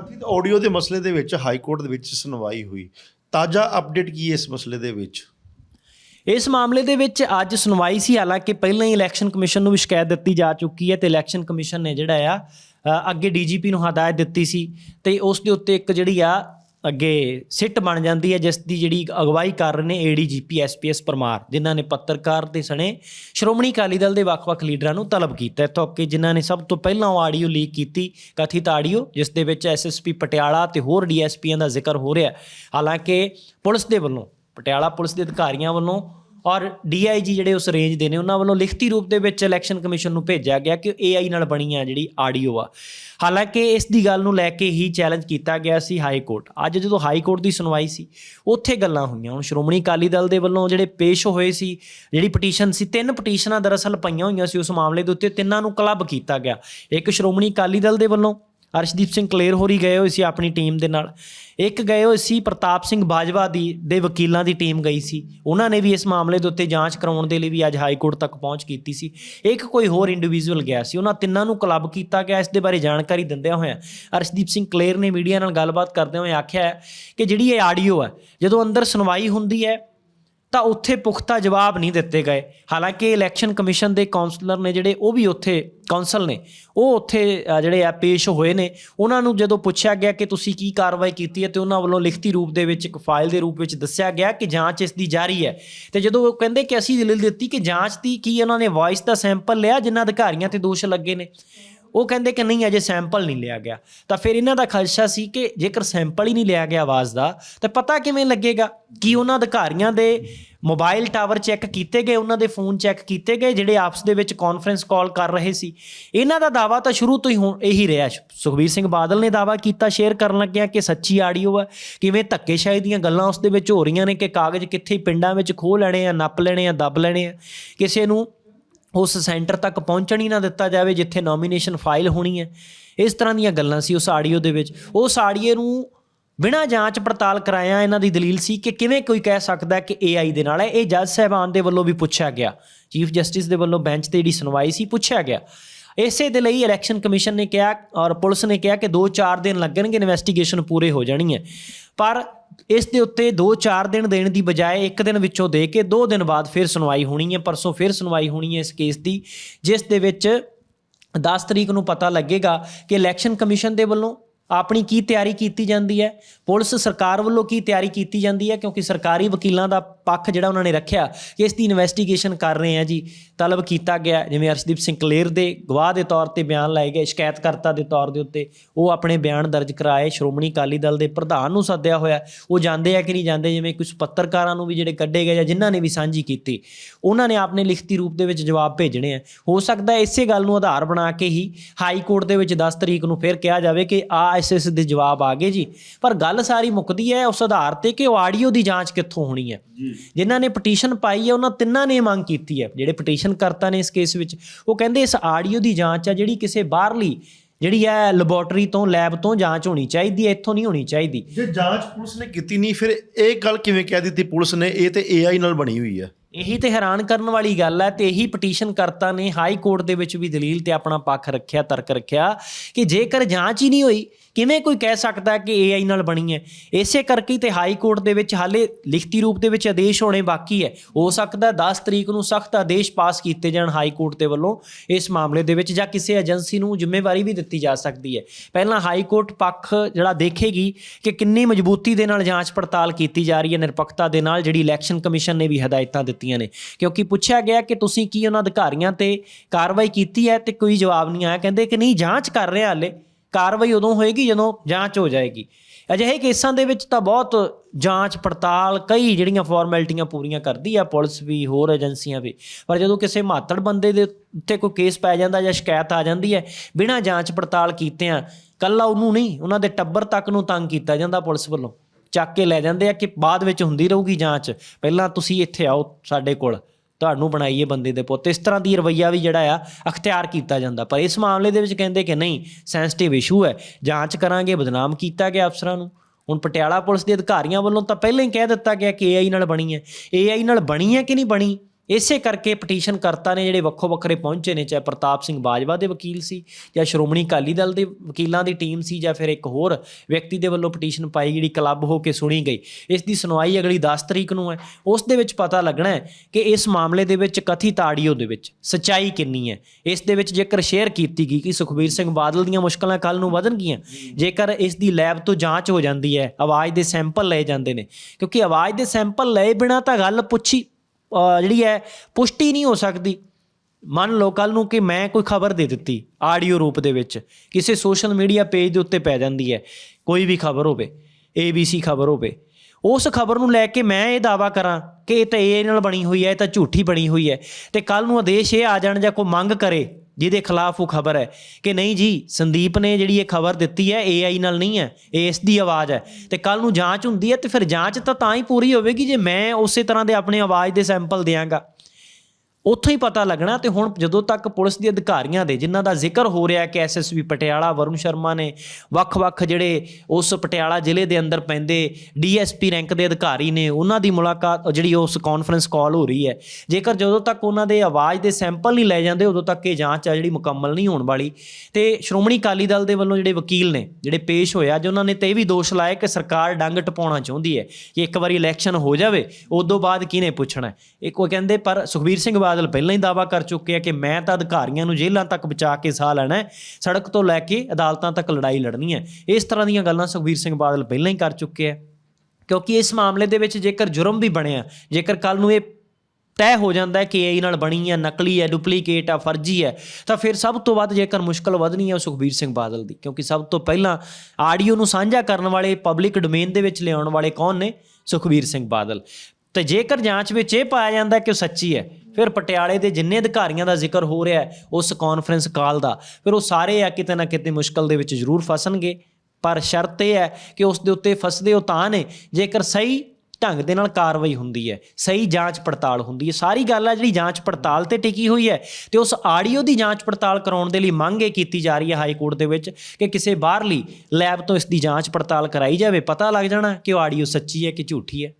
ਕਥਿਤ ਆਡੀਓ ਦੇ ਮਸਲੇ ਦੇ ਵਿੱਚ ਹਾਈ ਕੋਰਟ ਦੇ ਵਿੱਚ ਸੁਣਵਾਈ ਹੋਈ। ਤਾਜ਼ਾ ਅਪਡੇਟ ਕੀ ਹੈ ਇਸ ਮਸਲੇ ਦੇ ਵਿੱਚ? ਇਸ ਮਾਮਲੇ ਦੇ ਵਿੱਚ ਅੱਜ ਸੁਣਵਾਈ ਸੀ ਹਾਲਾਂਕਿ ਪਹਿਲਾਂ ਹੀ ਇਲੈਕਸ਼ਨ ਕਮਿਸ਼ਨ ਨੂੰ ਵੀ ਸ਼ਿਕਾਇਤ ਦਿੱਤੀ ਜਾ ਚੁੱਕੀ ਹੈ ਤੇ ਇਲੈਕਸ਼ਨ ਕਮਿਸ਼ਨ ਨੇ ਜਿਹੜਾ ਆ ਅ, ਅੱਗੇ ਡੀਜੀਪੀ ਨੂੰ ਹਦਾਇਤ ਦਿੱਤੀ ਸੀ ਤੇ ਉਸ ਦੇ ਉੱਤੇ ਇੱਕ ਜਿਹੜੀ ਆ ਅੱਗੇ ਸਿੱਟ ਬਣ ਜਾਂਦੀ ਹੈ ਜਿਸ ਦੀ ਜਿਹੜੀ ਅਗਵਾਈ ਕਰ ਰਹੇ ਨੇ ਏਡੀਜੀਪੀ ਐਸਪੀਐਸ ਪਰਮਾਰ, ਜਿਨ੍ਹਾਂ ਨੇ ਪੱਤਰਕਾਰ ਦੇ ਸਣੇ ਸ਼੍ਰੋਮਣੀ ਅਕਾਲੀ ਦਲ ਦੇ ਵੱਖ-ਵੱਖ ਲੀਡਰਾਂ ਨੂੰ ਤਲਬ ਕੀਤਾ। ਇੱਥੋਂ ਕਿ ਜਿਨ੍ਹਾਂ ਨੇ ਸਭ ਤੋਂ ਪਹਿਲਾਂ ਉਹ ਆਡੀਓ ਲੀਕ ਕੀਤੀ, ਕਥਿਤ ਆਡੀਓ ਜਿਸ ਦੇ ਵਿੱਚ ਐਸਐਸਪੀ ਪਟਿਆਲਾ ਤੇ ਹੋਰ ਡੀਐਸਪੀਆਂ ਦਾ ਜ਼ਿਕਰ ਹੋ ਰਿਹਾ। ਹਾਲਾਂਕਿ ਪੁਲਿਸ ਦੇ ਵੱਲੋਂ, ਪਟਿਆਲਾ ਪੁਲਿਸ ਦੇ ਅਧਿਕਾਰੀਆਂ ਵੱਲੋਂ ਔਰ ਡੀਆਈਜੀ ਜਿਹੜੇ ਉਸ ਰੇਂਜ ਦੇ ਨੇ, ਉਹਨਾਂ ਵੱਲੋਂ ਲਿਖਤੀ ਰੂਪ ਦੇ ਵਿੱਚ ਇਲੈਕਸ਼ਨ ਕਮਿਸ਼ਨ ਨੂੰ ਭੇਜਿਆ ਗਿਆ ਕਿ ਏਆਈ ਨਾਲ ਬਣੀ ਆ ਜਿਹੜੀ ਆਡੀਓ ਆ। ਹਾਲਾਂਕਿ ਇਸ ਦੀ ਗੱਲ ਨੂੰ ਲੈ ਕੇ ਹੀ ਚੈਲੰਜ ਕੀਤਾ ਗਿਆ ਸੀ ਹਾਈ ਕੋਰਟ ਅੱਜ ਜਦੋਂ ਹਾਈ ਕੋਰਟ ਦੀ ਸੁਣਵਾਈ ਸੀ, ਉੱਥੇ ਗੱਲਾਂ ਹੋਈਆਂ। ਹੁਣ ਸ਼੍ਰੋਮਣੀ ਅਕਾਲੀ ਦਲ ਦੇ ਵੱਲੋਂ ਜਿਹੜੇ ਪੇਸ਼ ਹੋਏ ਸੀ, ਜਿਹੜੀ ਪਟੀਸ਼ਨ ਸੀ, ਤਿੰਨ ਪਟੀਸ਼ਨਾਂ ਦਰਅਸਲ ਪਈਆਂ ਹੋਈਆਂ ਸੀ ਉਸ ਮਾਮਲੇ ਦੇ ਉੱਤੇ, ਤਿੰਨਾਂ ਨੂੰ ਕਲੱਬ ਕੀਤਾ ਗਿਆ। ਇੱਕ ਸ਼੍ਰੋਮਣੀ ਅਕਾਲੀ ਦਲ ਦੇ ਵੱਲੋਂ ਅਰਸ਼ਦੀਪ ਸਿੰਘ ਕਲੇਰ ਹੋਰੀ ਗਏ ਹੋਏ ਸੀ ਆਪਣੀ ਟੀਮ ਦੇ ਨਾਲ। ਇੱਕ ਗਏ ਹੋਏ ਸੀ ਪ੍ਰਤਾਪ ਸਿੰਘ ਬਾਜਵਾ ਦੀ, ਦੇ ਵਕੀਲਾਂ ਦੀ ਟੀਮ ਗਈ ਸੀ। ਉਹਨਾਂ ਨੇ ਵੀ ਇਸ ਮਾਮਲੇ ਦੇ ਉੱਤੇ ਜਾਂਚ ਕਰਾਉਣ ਦੇ ਲਈ ਵੀ ਅੱਜ ਹਾਈ ਕੋਰਟ ਤੱਕ ਪਹੁੰਚ ਕੀਤੀ ਸੀ। ਇੱਕ ਕੋਈ ਹੋਰ ਇੰਡੀਵਿਜੂਅਲ ਗਿਆ ਸੀ। ਉਹਨਾਂ ਤਿੰਨਾਂ ਨੂੰ ਕਲੱਬ ਕੀਤਾ ਗਿਆ। ਇਸ ਦੇ ਬਾਰੇ ਜਾਣਕਾਰੀ ਦਿੰਦਿਆਂ ਹੋਇਆਂ ਅਰਸ਼ਦੀਪ ਸਿੰਘ ਕਲੇਰ ਨੇ ਮੀਡੀਆ ਨਾਲ ਗੱਲਬਾਤ ਕਰਦੇ ਹੋਏ ਆਖਿਆ ਕਿ ਜਿਹੜੀ ਇਹ ਆਡੀਓ ਹੈ, ਜਦੋਂ ਅੰਦਰ ਸੁਣਵਾਈ ਹੁੰਦੀ ਹੈ ਤਾਂ ਉੱਥੇ ਪੁਖਤਾ ਜਵਾਬ ਨਹੀਂ ਦਿੱਤੇ ਗਏ। ਹਾਲਾਂਕਿ ਇਲੈਕਸ਼ਨ ਕਮਿਸ਼ਨ ਦੇ ਕਾਉਂਸਲਰ ਨੇ ਜਿਹੜੇ, ਉਹ ਵੀ ਉੱਥੇ ਕਾਉਂਸਲ ਨੇ। ਉਹ ਉੱਥੇ ਜਿਹੜੇ ਆ ਪੇਸ਼ ਹੋਏ ਨੇ। ਉਹਨਾਂ ਨੂੰ ਜਦੋਂ ਪੁੱਛਿਆ ਗਿਆ ਕਿ ਤੁਸੀਂ ਕੀ ਕਾਰਵਾਈ ਕੀਤੀ ਹੈ ਤੇ ਉਹਨਾਂ ਵੱਲੋਂ ਲਿਖਤੀ ਰੂਪ ਦੇ ਵਿੱਚ ਇੱਕ ਫਾਈਲ ਦੇ ਰੂਪ ਵਿੱਚ ਦੱਸਿਆ ਗਿਆ ਕਿ ਜਾਂਚ ਇਸ ਦੀ ਜਾਰੀ ਹੈ। ਤੇ ਜਦੋਂ ਉਹ ਕਹਿੰਦੇ ਕਿ ਅਸੀਂ ਦਲੀਲ ਦਿੱਤੀ ਕਿ ਜਾਂਚ ਦੀ ਕੀ ਉਹਨਾਂ ਨੇ ਵਾਇਸ ਦਾ ਸੈਂਪਲ ਲਿਆ ਜਿਨ੍ਹਾਂ ਅਧਿਕਾਰੀਆਂ ਤੇ ਦੋਸ਼ ਲੱਗੇ ਨੇ। ਉਹ ਕਹਿੰਦੇ ਕਿ ਨਹੀਂ, ਅਜੇ ਸੈਂਪਲ ਨਹੀਂ ਲਿਆ ਗਿਆ। ਤਾਂ ਫਿਰ ਇਹਨਾਂ ਦਾ ਖਦਸ਼ਾ ਸੀ ਕਿ ਜੇਕਰ ਸੈਂਪਲ ਹੀ ਨਹੀਂ ਲਿਆ ਗਿਆ ਆਵਾਜ਼ ਦਾ, ਤਾਂ ਪਤਾ ਕਿਵੇਂ ਲੱਗੇਗਾ ਕਿ ਉਹਨਾਂ ਅਧਿਕਾਰੀਆਂ ਦੇ ਮੋਬਾਈਲ ਟਾਵਰ ਚੈੱਕ ਕੀਤੇ ਗਏ, ਉਹਨਾਂ ਦੇ ਫੋਨ ਚੈੱਕ ਕੀਤੇ ਗਏ, ਜਿਹੜੇ ਆਪਸ ਦੇ ਵਿੱਚ ਕਾਨਫਰੰਸ ਕਾਲ ਕਰ ਰਹੇ ਸੀ। ਇਹਨਾਂ ਦਾ ਦਾਵਾ ਤਾਂ ਸ਼ੁਰੂ ਤੋਂ ਹੀ ਹੁਣ ਇਹੀ ਰਿਹਾ। ਸੁਖਬੀਰ ਸਿੰਘ ਬਾਦਲ ਨੇ ਦਾਵਾ ਕੀਤਾ ਸ਼ੇਅਰ ਕਰਨ ਲੱਗਿਆ ਕਿ ਸੱਚੀ ਆਡੀਓ ਹੈ ਕਿਵੇਂ ਧੱਕੇਸ਼ਾਹੀ ਦੀਆਂ ਗੱਲਾਂ ਉਸ ਦੇ ਵਿੱਚ ਹੋ ਰਹੀਆਂ ਨੇ ਕਿ ਕਾਗਜ਼ ਕਿੱਥੇ ਪਿੰਡਾਂ ਵਿੱਚ ਖੋਹ ਲੈਣੇ ਆ, ਨੱਪ ਲੈਣੇ ਆ, ਦੱਬ ਲੈਣੇ ਆ। ਕਿਸੇ ਨੂੰ ਉਸ ਸੈਂਟਰ ਤੱਕ ਪਹੁੰਚਣ ਹੀ ਨਾ ਦਿੱਤਾ ਜਾਵੇ ਜਿੱਥੇ ਨੋਮੀਨੇਸ਼ਨ ਫਾਈਲ ਹੋਣੀ ਹੈ। ਇਸ ਤਰ੍ਹਾਂ ਦੀਆਂ ਗੱਲਾਂ ਸੀ ਉਸ ਆਡੀਓ ਦੇ ਵਿੱਚ। ਉਸ ਆੜੀਏ ਨੂੰ ਬਿਨਾਂ ਜਾਂਚ ਪੜਤਾਲ ਕਰਾਇਆ ਇਹਨਾਂ ਦੀ ਦਲੀਲ ਸੀ ਕਿ ਕਿਵੇਂ ਕੋਈ ਕਹਿ ਸਕਦਾ ਹੈ ਕਿ AI ਦੇ ਨਾਲ ਹੈ। ਇਹ ਜੱਜ ਸਾਹਿਬਾਨ ਦੇ ਵੱਲੋਂ ਵੀ ਪੁੱਛਿਆ ਗਿਆ। ਚੀਫ ਜਸਟਿਸ ਦੇ ਵੱਲੋਂ ਬੈਂਚ ਤੇ ਜਿਹੜੀ ਸੁਣਵਾਈ ਸੀ ਪੁੱਛਿਆ ਗਿਆ। ਇਸੇ ਦੇ ਲਈ ਇਲੈਕਸ਼ਨ ਕਮਿਸ਼ਨ ਨੇ ਕਿਹਾ ਔਰ ਪੁਲਿਸ ਨੇ ਕਿਹਾ ਕਿ 2-4 ਦਿਨ ਲੱਗਣਗੇ ਇਨਵੈਸਟੀਗੇਸ਼ਨ ਪੂਰੇ ਹੋ ਜਾਣੀ ਹੈ ਪਰ ਇਸ ਦੇ ਉੱਤੇ 2-4 ਦਿਨ ਦੇਣ ਦੀ ਬਜਾਏ ਇੱਕ ਦਿਨ ਵਿੱਚੋਂ ਦੇ ਕੇ 2 ਦਿਨ ਬਾਅਦ ਫਿਰ ਸੁਣਵਾਈ ਹੋਣੀ ਹੈ, ਪਰਸੋਂ ਫਿਰ ਸੁਣਵਾਈ ਹੋਣੀ ਹੈ ਇਸ ਕੇਸ ਦੀ, ਜਿਸ ਦੇ ਵਿੱਚ 10 ਤਰੀਕ ਨੂੰ ਪਤਾ ਲੱਗੇਗਾ ਕਿ ਇਲੈਕਸ਼ਨ ਕਮਿਸ਼ਨ ਦੇ ਵੱਲੋਂ ਆਪਣੀ ਕੀ ਤਿਆਰੀ ਕੀਤੀ ਜਾਂਦੀ ਹੈ? ਪੁਲਿਸ ਸਰਕਾਰ ਵੱਲੋਂ ਕੀ ਤਿਆਰੀ ਕੀਤੀ ਜਾਂਦੀ ਹੈ? ਕਿਉਂਕਿ ਸਰਕਾਰੀ ਵਕੀਲਾਂ ਦਾ ਪੱਖ ਜਿਹੜਾ ਉਹਨਾਂ ਨੇ ਰੱਖਿਆ ਕਿ ਇਸ ਦੀ ਇਨਵੈਸਟੀਗੇਸ਼ਨ ਕਰ ਰਹੇ ਆ ਜੀ। ਤਲਬ ਕੀਤਾ ਗਿਆ ਜਿਵੇਂ ਅਰਸ਼ਦੀਪ ਸਿੰਘ ਕਲੇਰ ਦੇ ਗਵਾਹ ਦੇ ਤੌਰ ਤੇ ਬਿਆਨ ਲਾਏ ਗਏ, ਸ਼ਿਕਾਇਤਕਰਤਾ ਦੇ ਤੌਰ ਦੇ ਉੱਤੇ ਉਹ ਆਪਣੇ ਬਿਆਨ ਦਰਜ ਕਰਾਏ। ਸ਼੍ਰੋਮਣੀ ਅਕਾਲੀ ਦਲ ਦੇ ਪ੍ਰਧਾਨ ਨੂੰ ਸੱਦਿਆ ਹੋਇਆ ਉਹ ਜਾਂਦੇ ਆ ਕਿ ਨਹੀਂ ਜਾਂਦੇ, ਜਿਵੇਂ ਕੁਝ ਪੱਤਰਕਾਰਾਂ ਨੂੰ ਵੀ ਜਿਹੜੇ ਕੱਢੇ ਗਏ ਜਾਂ ਜਿਨ੍ਹਾਂ ਨੇ ਵੀ ਸਾਂਝੀ ਕੀਤੀ। ਉਹਨਾਂ ਨੇ ਆਪਣੇ ਲਿਖਤੀ ਰੂਪ ਦੇ ਵਿੱਚ ਜਵਾਬ ਭੇਜਣੇ ਆ। ਹੋ ਸਕਦਾ ਹੈ ਇਸੇ ਗੱਲ ਨੂੰ ਆਧਾਰ ਬਣਾ ਕੇ ਹੀ ਹਾਈ ਕੋਰਟ ਦੇ ਵਿੱਚ 10 ਤਰੀਕ ਨੂੰ ਫਿਰ ਕਿਹਾ ਜਾਵੇ ਕਿ ਆ ਐਸਐਸ ਦੇ ਜਵਾਬ ਆ ਗਏ ਜੀ। ਪਰ ਗੱਲ ਸਾਰੀ ਮੁੱਕਦੀ ਹੈ ਉਸ ਆਧਾਰ ਤੇ ਕਿ ਉਹ ਆਡੀਓ ਦੀ ਜਾਂਚ ਕਿੱਥੋਂ ਹੋਣੀ ਹੈ। ਜਿਨ੍ਹਾਂ ਨੇ ਪਟੀਸ਼ਨ ਪਾਈ ਹੈ ਉਹਨਾਂ ਤਿੰਨਾਂ ਨੇ ਮੰਗ ਕੀਤੀ ਹੈ। ਜਿਹੜੇ ਪਟੀਸ਼ਨ ਕਰਤਾ ਨੇ ਇਸ ਕੇਸ ਵਿੱਚ ਉਹ ਕਹਿੰਦੇ ਇਸ ਆਡੀਓ ਦੀ ਜਾਂਚ ਆ ਜਿਹੜੀ ਕਿਸੇ ਬਾਹਰਲੀ ਜਿਹੜੀ ਹੈ ਲੈਬੋਰਟਰੀ ਤੋਂ ਲੈਬ ਤੋਂ ਜਾਂਚ ਹੋਣੀ ਚਾਹੀਦੀ ਹੈ ਇੱਥੋਂ ਨਹੀਂ ਹੋਣੀ ਚਾਹੀਦੀ। ਜੇ ਜਾਂਚ ਪੁਲਿਸ ਨੇ ਕੀਤੀ ਨਹੀਂ ਫਿਰ ਇਹ ਗੱਲ ਕਿਵੇਂ ਕਹਿ ਦਿੱਤੀ ਪੁਲਿਸ ਨੇ? ਇਹ ਤੇ AI ਨਾਲ ਬਣੀ ਹੋਈ ਹੈ। ਇਹੀ ਤੇ ਹੈਰਾਨ ਕਰਨ ਵਾਲੀ ਗੱਲ ਹੈ ਤੇ ਇਹੀ ਪਟੀਸ਼ਨ ਕਰਤਾ ਨੇ ਹਾਈ ਕੋਰਟ ਦੇ ਵਿੱਚ ਵੀ ਦਲੀਲ ਤੇ ਆਪਣਾ ਪੱਖ ਰੱਖਿਆ ਤਰਕ ਰੱਖਿਆ ਕਿ ਜੇਕਰ ਜਾਂਚ ਹੀ ਨਹੀਂ ਹੋਈ ਕਿਵੇਂ ਕੋਈ ਕਹਿ ਸਕਦਾ ਹੈ ਕਿ AI ਨਾਲ ਬਣੀ ਹੈ? ਇਸੇ ਕਰਕੇ ਹੀ ਤੇ ਹਾਈ ਕੋਰਟ ਦੇ ਵਿੱਚ ਹਾਲੇ ਲਿਖਤੀ ਰੂਪ ਦੇ ਵਿੱਚ ਆਦੇਸ਼ ਹੋਣੇ ਬਾਕੀ ਹੈ। ਹੋ ਸਕਦਾ ਹੈ 10 ਤਰੀਕ ਨੂੰ ਸਖਤ ਆਦੇਸ਼ ਪਾਸ ਕੀਤੇ ਜਾਣ ਹਾਈ ਕੋਰਟ ਦੇ ਵੱਲੋਂ ਇਸ ਮਾਮਲੇ ਦੇ ਵਿੱਚ ਜਾਂ ਕਿਸੇ ਏਜੰਸੀ ਨੂੰ ਜ਼ਿੰਮੇਵਾਰੀ ਵੀ ਦਿੱਤੀ ਜਾ ਸਕਦੀ ਹੈ। ਪਹਿਲਾਂ ਹਾਈ ਕੋਰਟ ਪੱਖ ਜਿਹੜਾ ਦੇਖੇਗੀ ਕਿ ਕਿੰਨੀ ਮਜ਼ਬੂਤੀ ਦੇ ਨਾਲ ਜਾਂਚ ਪੜਤਾਲ ਕੀਤੀ ਜਾ ਰਹੀ ਹੈ, ਨਿਰਪੱਖਤਾ ਦੇ ਨਾਲ ਜਿਹੜੀ ਇਲੈਕਸ਼ਨ ਕਮਿਸ਼ਨ ਨੇ ਵੀ ਹਦਾਇਤਾਂ ਦਿੱਤੀਆਂ ਨੇ। ਕਿਉਂਕਿ ਪੁੱਛਿਆ ਗਿਆ ਕਿ ਤੁਸੀਂ ਕੀ ਉਹਨਾਂ ਅਧਿਕਾਰੀਆਂ ਤੇ ਕਾਰਵਾਈ ਕੀਤੀ ਹੈ ਤੇ ਕੋਈ ਜਵਾਬ ਨਹੀਂ ਆਇਆ। ਕਹਿੰਦੇ ਕਿ ਨਹੀਂ, ਜਾਂਚ ਕਰ ਰਹੇ ਹਾਲੇ। ਕਾਰਵਾਈ ਉਦੋਂ ਹੋਏਗੀ ਜਦੋਂ ਜਾਂਚ ਹੋ ਜਾਏਗੀ। ਅਜਿਹੇ ਕੇਸਾਂ ਦੇ ਵਿੱਚ ਤਾਂ ਬਹੁਤ ਜਾਂਚ ਪੜਤਾਲ ਕਈ ਜਿਹੜੀਆਂ ਫਾਰਮੈਲਿਟੀਆਂ ਪੂਰੀਆਂ ਕਰਦੀ ਆ, ਪੁਲਿਸ ਵੀ, ਹੋਰ ਏਜੰਸੀਆਂ ਵੀ। ਪਰ ਜਦੋਂ ਕਿਸੇ ਮਾਤੜ ਬੰਦੇ ਦੇ ਉੱਤੇ ਕੋਈ ਕੇਸ ਪੈ ਜਾਂਦਾ ਜਾਂ ਸ਼ਿਕਾਇਤ ਆ ਜਾਂਦੀ ਹੈ, ਬਿਨਾਂ ਜਾਂਚ ਪੜਤਾਲ ਕੀਤਿਆਂ ਕੱਲਾ ਉਹਨੂੰ ਨਹੀਂ, ਉਹਨਾਂ ਦੇ ਟੱਬਰ ਤੱਕ ਨੂੰ ਤੰਗ ਕੀਤਾ ਜਾਂਦਾ ਪੁਲਿਸ ਵੱਲੋਂ। ਚੱਕ ਕੇ ਲੈ ਜਾਂਦੇ ਆ ਕਿ ਬਾਅਦ ਵਿੱਚ ਹੁੰਦੀ ਰਹੂਗੀ ਜਾਂਚ। ਪਹਿਲਾਂ ਤੁਸੀਂ ਇੱਥੇ ਆਓ ਸਾਡੇ ਕੋਲ। ਤੁਹਾਨੂੰ ਬਣਾਈਏ ਬੰਦੇ ਦੇ ਪੁੱਤ। ਇਸ ਤਰ੍ਹਾਂ ਦੀ ਰਵਈਆ ਵੀ ਜਿਹੜਾ ਆ, ਅਖਤਿਆਰ ਕੀਤਾ ਜਾਂਦਾ। ਪਰ ਇਸ ਮਾਮਲੇ ਦੇ ਵਿੱਚ ਕਹਿੰਦੇ ਕਿ ਨਹੀਂ ਸੈਂਸਿਟਿਵ ਇਸ਼ੂ ਹੈ। ਜਾਂਚ ਕਰਾਂਗੇ, ਬਦਨਾਮ ਕੀਤਾ ਗਿਆ ਅਫਸਰਾਂ ਨੂੰ। ਹੁਣ ਪਟਿਆਲਾ ਪੁਲਿਸ ਦੇ ਅਧਿਕਾਰੀਆਂ ਵੱਲੋਂ ਤਾਂ ਪਹਿਲਾਂ ਹੀ ਕਹਿ ਦਿੱਤਾ ਗਿਆ ਕਿ AI ਨਾਲ ਬਣੀ ਹੈ। AI ਨਾਲ ਬਣੀ ਹੈ ਕਿ ਨਹੀਂ ਬਣੀ? ਇਸੇ ਕਰਕੇ ਪਟੀਸ਼ਨ ਕਰਤਾ ਨੇ ਜਿਹੜੇ ਵੱਖੋ ਵੱਖਰੇ ਪਹੁੰਚੇ ਨੇ, ਚਾਹੇ ਪ੍ਰਤਾਪ ਸਿੰਘ ਬਾਜਵਾ ਦੇ ਵਕੀਲ ਸੀ, ਜਾਂ ਸ਼੍ਰੋਮਣੀ ਅਕਾਲੀ ਦਲ ਦੇ ਵਕੀਲਾਂ ਦੀ ਟੀਮ ਸੀ, ਜਾਂ ਫਿਰ ਇੱਕ ਹੋਰ ਵਿਅਕਤੀ ਦੇ ਵੱਲੋਂ ਪਟੀਸ਼ਨ ਪਾਈ ਜਿਹੜੀ ਕਲੱਬ ਹੋ ਕੇ ਸੁਣੀ ਗਈ। ਇਸ ਦੀ ਸੁਣਵਾਈ ਅਗਲੀ 10 ਤਰੀਕ ਨੂੰ ਹੈ। ਉਸ ਦੇ ਵਿੱਚ ਪਤਾ ਲੱਗਣਾ ਹੈ ਕਿ ਇਸ ਮਾਮਲੇ ਦੇ ਵਿੱਚ ਕਥਿਤ ਆਡੀਓ ਦੇ ਵਿੱਚ ਸੱਚਾਈ ਕਿੰਨੀ ਹੈ। ਇਸ ਦੇ ਵਿੱਚ ਜੇਕਰ ਸ਼ੇਅਰ ਕੀਤੀ ਗਈ ਕਿ ਸੁਖਬੀਰ ਸਿੰਘ ਬਾਦਲ ਦੀਆਂ ਮੁਸ਼ਕਲਾਂ ਕੱਲ ਨੂੰ ਵਧਣਗੀਆਂ ਜੇਕਰ ਇਸ ਦੀ ਲੈਬ ਤੋਂ ਜਾਂਚ ਹੋ ਜਾਂਦੀ ਹੈ, ਆਵਾਜ਼ ਦੇ ਸੈਂਪਲ ਲਏ ਜਾਂਦੇ ਨੇ, ਕਿਉਂਕਿ ਆਵਾਜ਼ ਦੇ ਸੈਂਪਲ ਲਏ ਬਿਨਾ ਤਾਂ ਗੱਲ ਪੁੱਛੀ ਜਿਹੜੀ ਹੈ, ਪੁਸ਼ਟੀ ਨਹੀਂ ਹੋ ਸਕਦੀ। ਮੰਨ ਲਓ ਕੱਲ ਨੂੰ ਕਿ ਮੈਂ ਕੋਈ ਖਬਰ ਦੇ ਦਿੱਤੀ ਆਡੀਓ ਰੂਪ ਦੇ ਵਿੱਚ, ਕਿਸੇ ਸੋਸ਼ਲ ਮੀਡੀਆ ਪੇਜ ਦੇ ਉੱਤੇ ਪੈ ਜਾਂਦੀ ਹੈ, ਕੋਈ ਵੀ ਖਬਰ ਹੋਵੇ ABC ਖਬਰ ਹੋਵੇ। ਉਸ ਖਬਰ ਨੂੰ ਲੈ ਕੇ ਮੈਂ ਇਹ ਦਾਵਾ ਕਰਾਂ ਕਿ ਇਹ ਤਾਂ AI ਨਾਲ ਬਣੀ ਹੋਈ ਹੈ, ਇਹ ਤਾਂ ਝੂਠੀ ਬਣੀ ਹੋਈ ਹੈ ਤੇ ਕੱਲ ਨੂੰ ਆਦੇਸ਼ ਇਹ ਆ ਜਾਣ ਜਾਂ ਕੋਈ ਮੰਗ ਕਰੇ ਜਿਹਦੇ ਖਿਲਾਫ ਉਹ ਖਬਰ ਹੈ ਕਿ ਨਹੀਂ ਜੀ, ਸੰਦੀਪ ਨੇ ਜਿਹੜੀ ਇਹ ਖਬਰ ਦਿੱਤੀ ਹੈ AI ਨਾਲ ਨਹੀਂ ਹੈ, ਇਹ ਇਸ ਦੀ ਆਵਾਜ਼ ਹੈ। ਤੇ ਕੱਲ ਨੂੰ ਜਾਂਚ ਹੁੰਦੀ ਹੈ ਤੇ ਫਿਰ ਜਾਂਚ ਤਾਂ ਤਾਂ ਹੀ ਪੂਰੀ ਹੋਵੇਗੀ ਜੇ ਮੈਂ ਉਸੇ ਤਰ੍ਹਾਂ ਦੇ ਆਪਣੇ ਆਵਾਜ਼ ਦੇ ਸੈਂਪਲ ਦਿਆਂਗਾ। ਉੱਥੋਂ ਹੀ ਪਤਾ ਲੱਗਣਾ ਤੇ ਹੁਣ ਜਦੋਂ ਤੱਕ ਪੁਲਿਸ ਦੇ ਅਧਿਕਾਰੀਆਂ ਦੇ, ਜਿਨ੍ਹਾਂ ਦਾ ਜ਼ਿਕਰ ਹੋ ਰਿਹਾ ਕਿ ਐਸਐਸਪੀ ਪਟਿਆਲਾ, ਵਰੁਣ ਸ਼ਰਮਾ ਨੇ ਵੱਖ-ਵੱਖ ਜਿਹੜੇ ਉਸ ਪਟਿਆਲਾ ਜ਼ਿਲ੍ਹੇ ਦੇ ਅੰਦਰ ਪੈਂਦੇ ਡੀਐਸਪੀ ਰੈਂਕ ਦੇ ਅਧਿਕਾਰੀ ਨੇ, ਉਹਨਾਂ ਦੀ ਮੁਲਾਕਾਤ ਜਿਹੜੀ ਉਸ ਕਾਨਫਰੰਸ ਕਾਲ ਹੋ ਰਹੀ ਹੈ, ਜੇਕਰ ਜਦੋਂ ਤੱਕ ਉਹਨਾਂ ਦੇ ਆਵਾਜ਼ ਦੇ ਸੈਂਪਲ ਨਹੀਂ ਲੈ ਜਾਂਦੇ, ਉਦੋਂ ਤੱਕ ਇਹ ਜਾਂਚ ਆ ਜਿਹੜੀ ਮੁਕੰਮਲ ਨਹੀਂ ਹੋਣ ਵਾਲੀ ਤੇ ਸ਼੍ਰੋਮਣੀ ਅਕਾਲੀ ਦਲ ਦੇ ਵੱਲੋਂ ਜਿਹੜੇ ਵਕੀਲ ਨੇ, ਜਿਹੜੇ ਪੇਸ਼ ਹੋਇਆ ਅੱਜ ਉਹਨਾਂ ਨੇ ਤੇ ਇਹ ਵੀ ਦੋਸ਼ ਲਾਇਆ ਕਿ ਸਰਕਾਰ ਡੰਗ ਟਪਾਉਣਾ ਚਾਹੁੰਦੀ ਹੈ ਕਿ ਇੱਕ ਵਾਰੀ ਇਲੈਕਸ਼ਨ ਹੋ ਜਾਵੇ, ਉਦੋਂ ਬਾਅਦ ਕਿਹਨੇ ਪੁੱਛਣਾ ਹੈ? ਇਹ ਕੋਈ ਕਹਿੰਦੇ, ਪਰ ਸੁਖਬੀਰ ਸਿੰਘ ਬਾਦਲ ਪਹਿਲਾਂ ਹੀ ਦਾਵਾ ਕਰ ਚੁੱਕੇ ਆ ਕਿ ਮੈਂ ਤਾਂ ਅਧਿਕਾਰੀਆਂ ਨੂੰ ਜੇਲ੍ਹਾਂ ਤੱਕ ਬਚਾ ਕੇ ਸਾਹ ਲੈਣਾ ਹੈ, ਸੜਕ ਤੋਂ ਲੈ ਕੇ ਅਦਾਲਤਾਂ ਤੱਕ ਲੜਾਈ ਲੜਨੀ ਹੈ। ਇਸ ਤਰ੍ਹਾਂ ਦੀਆਂ ਗੱਲਾਂ ਸੁਖਬੀਰ ਸਿੰਘ ਬਾਦਲ ਪਹਿਲਾਂ ਹੀ ਕਰ ਚੁੱਕੇ ਆ। ਕਿਉਂਕਿ ਇਸ ਮਾਮਲੇ ਦੇ ਵਿੱਚ ਜੇਕਰ ਜੁਰਮ ਵੀ ਬਣਿਆ, ਜੇਕਰ ਕੱਲ ਨੂੰ ਇਹ ਤੈਅ ਹੋ ਜਾਂਦਾ ਹੈ ਕਿ AI ਨਾਲ ਬਣੀ ਹੈ, ਨਕਲੀ ਹੈ ਡੁਪਲੀਕੇਟ ਹੈ ਫਰਜ਼ੀ ਹੈ, ਤਾਂ ਫਿਰ ਸਭ ਤੋਂ ਵੱਧ ਜੇਕਰ ਮੁਸ਼ਕਲ ਵਧਣੀ ਹੈ ਉਹ ਸੁਖਬੀਰ ਸਿੰਘ ਬਾਦਲ ਦੀ। ਕਿਉਂਕਿ ਸਭ ਤੋਂ ਪਹਿਲਾਂ ਆਡੀਓ ਨੂੰ ਸਾਂਝਾ ਕਰਨ ਵਾਲੇ ਪਬਲਿਕ ਡੋਮੇਨ ਦੇ ਵਿੱਚ ਲਿਆਉਣ ਵਾਲੇ ਕੌਣ ਨੇ? ਸੁਖਬੀਰ ਸਿੰਘ ਬਾਦਲ। ਤੇ ਜੇਕਰ ਜਾਂਚ ਵਿੱਚ ਇਹ ਪਾਇਆ ਜਾਂਦਾ ਕਿ ਉਹ ਸੱਚੀ ਹੈ ਫਿਰ ਪਟਿਆਲੇ ਦੇ ਜਿੰਨੇ ਅਧਿਕਾਰੀਆਂ ਦਾ ਜ਼ਿਕਰ ਹੋ ਰਿਹਾ ਹੈ, ਉਸ ਕਾਨਫਰੰਸ ਕਾਲ ਦਾ, ਫਿਰ ਉਹ ਸਾਰੇ ਆ ਕਿਤੇ ਨਾ ਕਿਤੇ ਮੁਸ਼ਕਲ ਦੇ ਵਿੱਚ ਜ਼ਰੂਰ ਫਸਣਗੇ। ਪਰ ਸ਼ਰਤ ਇਹ ਹੈ ਕਿ ਉਸ ਦੇ ਉੱਤੇ ਫਸਦੇ ਉਹ ਤਾਂ ਨੇ, ਜੇਕਰ ਸਹੀ ਢੰਗ ਦੇ ਨਾਲ ਕਾਰਵਾਈ ਹੁੰਦੀ ਹੈ, ਸਹੀ ਜਾਂਚ ਪੜਤਾਲ ਹੁੰਦੀ ਹੈ। ਸਾਰੀ ਗੱਲ ਆ ਜਿਹੜੀ ਜਾਂਚ ਪੜਤਾਲ ਤੇ ਟਿਕੀ ਹੋਈ ਹੈ ਤੇ ਉਸ ਆਡੀਓ ਦੀ ਜਾਂਚ ਪੜਤਾਲ ਕਰਾਉਣ ਦੇ ਲਈ ਮੰਗ ਇਹ ਕੀਤੀ ਜਾ ਰਹੀ ਹੈ ਹਾਈ ਕੋਰਟ ਦੇ ਵਿੱਚ ਕਿ ਕਿਸੇ ਬਾਹਰਲੀ ਲੈਬ ਤੋਂ ਇਸ ਦੀ ਜਾਂਚ ਪੜਤਾਲ ਕਰਾਈ ਜਾਵੇ। ਪਤਾ ਲੱਗ ਜਾਣਾ ਕਿ ਉਹ ਆਡੀਓ ਸੱਚੀ ਹੈ ਕਿ ਝੂਠੀ ਹੈ।